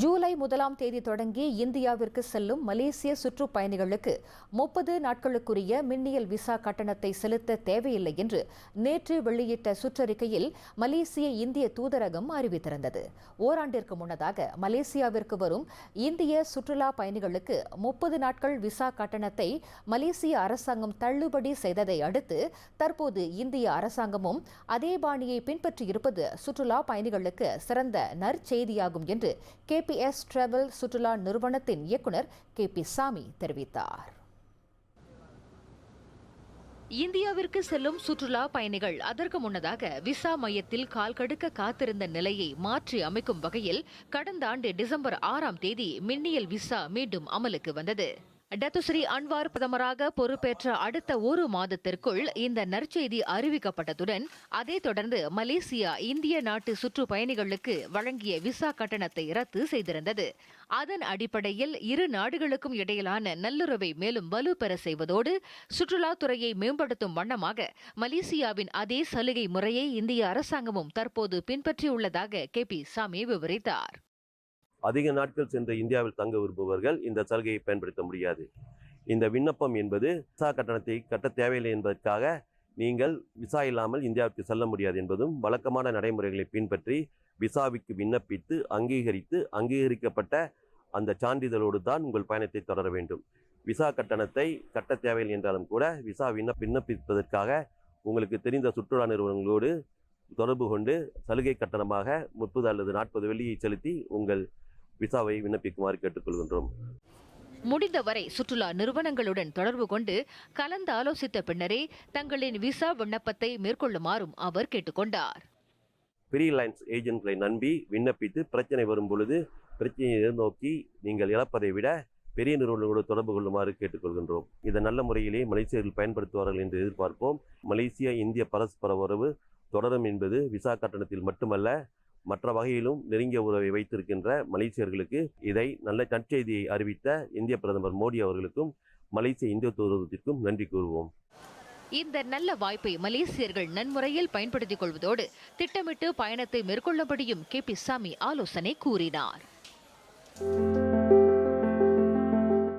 ஜூலை முதலாம் தேதி தொடங்கி இந்தியாவிற்கு செல்லும் மலேசிய சுற்றுப்பயணிகளுக்கு முப்பது நாட்களுக்குரிய மின்னியல் விசா கட்டணத்தை செலுத்த தேவையில்லை என்று நேற்று வெளியிட்ட சுற்றறிக்கையில் மலேசிய இந்திய தூதரகம் அறிவித்திருந்தது. ஓராண்டிற்கு முன்னதாக மலேசியாவிற்கு வரும் இந்திய சுற்றுலா பயணிகளுக்கு முப்பது நாட்கள் விசா கட்டணத்தை மலேசிய அரசாங்கம் தள்ளுபடி செய்ததை அடுத்து தற்போது இந்திய அரசாங்கமும் அதே பாணியை பின்பற்றியிருப்பது சுற்றுலா பயணிகளுக்கு சிறந்த நற்செய்தியாகும் என்று கே கேபிஎஸ் டிராவல் சுற்றுலா நிறுவனத்தின் இயக்குனர் கே பி சாமி தெரிவித்தார். இந்தியாவிற்கு செல்லும் சுற்றுலா பயணிகள் அதற்கு முன்னதாக விசா மையத்தில் கால் கடுக்க காத்திருந்த நிலையை மாற்றி அமைக்கும் வகையில் கடந்த ஆண்டு டிசம்பர் ஆறாம் தேதி மின்னியல் விசா மீண்டும் அமலுக்கு வந்தது. டத்துஸ்ரீ அன்வார் பிரதமராக பொறுப்பேற்ற அடுத்த ஒரு மாதத்திற்குள் இந்த நற்செய்தி அறிவிக்கப்பட்டதுடன் அதைத் தொடர்ந்து மலேசியா இந்திய நாட்டு சுற்றுப்பயணிகளுக்கு வழங்கிய விசா கட்டணத்தை ரத்து செய்திருந்தது. அதன் அடிப்படையில் இரு நாடுகளுக்கும் இடையிலான நல்லுறவை மேலும் வலுப்பெற செய்வதோடு சுற்றுலாத்துறையை மேம்படுத்தும் வண்ணமாக மலேசியாவின் அதே சலுகை முறையை இந்திய அரசாங்கமும் தற்போது பின்பற்றியுள்ளதாக கே பி சாமி விவரித்தார். அதிக நாட்கள் சென்று இந்தியாவில் தங்க விரும்புபவர்கள் இந்த சலுகையை பயன்படுத்த முடியாது. இந்த விண்ணப்பம் என்பது விசா கட்டணத்தை கட்ட தேவையில்லை என்பதற்காக நீங்கள் விசா இல்லாமல் இந்தியாவுக்கு செல்ல முடியாது என்பதும் வழக்கமான நடைமுறைகளை பின்பற்றி விசாவிற்கு விண்ணப்பித்து அங்கீகரித்து அங்கீகரிக்கப்பட்ட அந்த சான்றிதழோடு தான் உங்கள் பயணத்தை தொடர வேண்டும். விசா கட்டணத்தை கட்ட தேவையில்லை என்றாலும் கூட விசா விண்ண விண்ணப்பிப்பதற்காக உங்களுக்கு தெரிந்த சுற்றுலா நிறுவனங்களோடு தொடர்பு கொண்டு சலுகை கட்டணமாக முப்பது அல்லது நாற்பது வெள்ளியை செலுத்தி உங்கள் விசாவை விண்ணப்பிக்குமாறு கேட்டுக்கொள்கின்றோம். முடிந்தவரை சுற்றுலா நிறுவனங்களுடன் தொடர்பு கொண்டு கலந்து ஆலோசித்த பின்னரே தங்களின் விசா விண்ணப்பத்தை மேற்கொள்ளுமாறும் அவர் கேட்டுக்கொண்டார். ஃப்ரீ லைன்ஸ் ஏஜென்ட்களை நம்பி விண்ணப்பித்து பிரச்சனை வரும் பொழுது பிரச்சனையை எதிர்நோக்கி நீங்கள் இழப்பதை விட பெரிய நிறுவனங்களோடு தொடர்பு கொள்ளுமாறு கேட்டுக்கொள்கின்றோம். இதை நல்ல முறையிலே மலேசியர்கள் பயன்படுத்துவார்கள் என்று எதிர்பார்ப்போம். மலேசிய இந்திய பரஸ்பர உறவு தொடரும் என்பது விசா கட்டணத்தில் மட்டுமல்ல மற்ற வகையிலும் நெருங்கிய உறவை வைத்திருக்கின்ற மலேசியர்களுக்கு இதை நல்ல நற்செய்தியை அறிவித்த இந்திய பிரதமர் மோடி அவர்களுக்கும் மலேசிய இந்திய தூதரகத்திற்கும் நன்றி கூறுவோம். இந்த நல்ல வாய்ப்பை மலேசியர்கள் நன்முறையில் பயன்படுத்திக் கொள்வதோடு திட்டமிட்டு பயணத்தை மேற்கொள்ளும்படியும் கே பி சாமி ஆலோசனை கூறினார்.